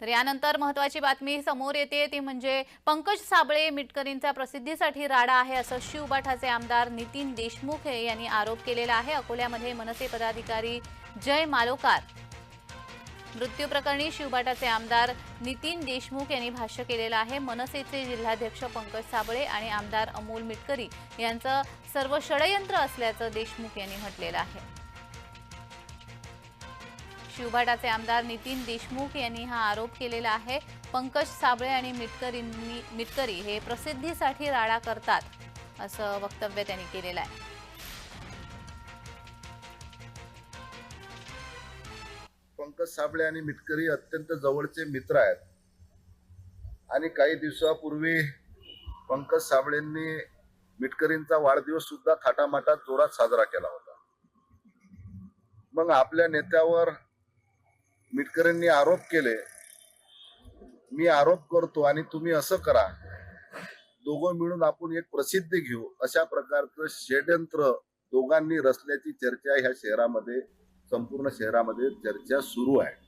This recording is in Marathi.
तर यानंतर महत्वाची बातमी समोर येते ती म्हणजे पंकज साबळे मिटकरींचा प्रसिद्धीसाठी राडा आहे असं शिवबाठाचे आमदार नितीन देशमुख यांनी आरोप केलेला आहे. अकोल्यामध्ये मनसे पदाधिकारी जय मालोकार. मृत्यू प्रकरणी शिवबाटाचे आमदार नितीन देशमुख यांनी भाष्य केलेलं आहे. मनसेचे जिल्हाध्यक्ष पंकज साबळे आणि आमदार अमोल मिटकरी यांचं सर्व षडयंत्र असल्याचं देशमुख यांनी म्हटलेलं आहे. शिवभाटाचे आमदार नितीन देशमुख यांनी हा आरोप केलेला आहे. पंकज साबळे आणि मिटकरींनी मिटकरी हे प्रसिद्धीसाठी राडा करतात असं वक्तव्य त्यांनी केलेलं आहे. पंकज साबळे आणि मिटकरी अत्यंत जवळचे मित्र आहेत. आणि काही दिवसापूर्वी पंकज साबळेंनी मिटकरींचा वाढदिवस सुद्धा थाटामाटात जोरात साजरा केला होता. मग आपल्या नेत्यावर मिटकरींनी आरोप केले. मी आरोप करतो आणि तुम्ही असं करा. दोघं मिळून आपण एक प्रसिद्धी घेऊ. अशा प्रकारचं षड्यंत्र दोघांनी रचल्याची चर्चा ह्या शहरामध्ये संपूर्ण शहरामध्ये चर्चा सुरू आहे.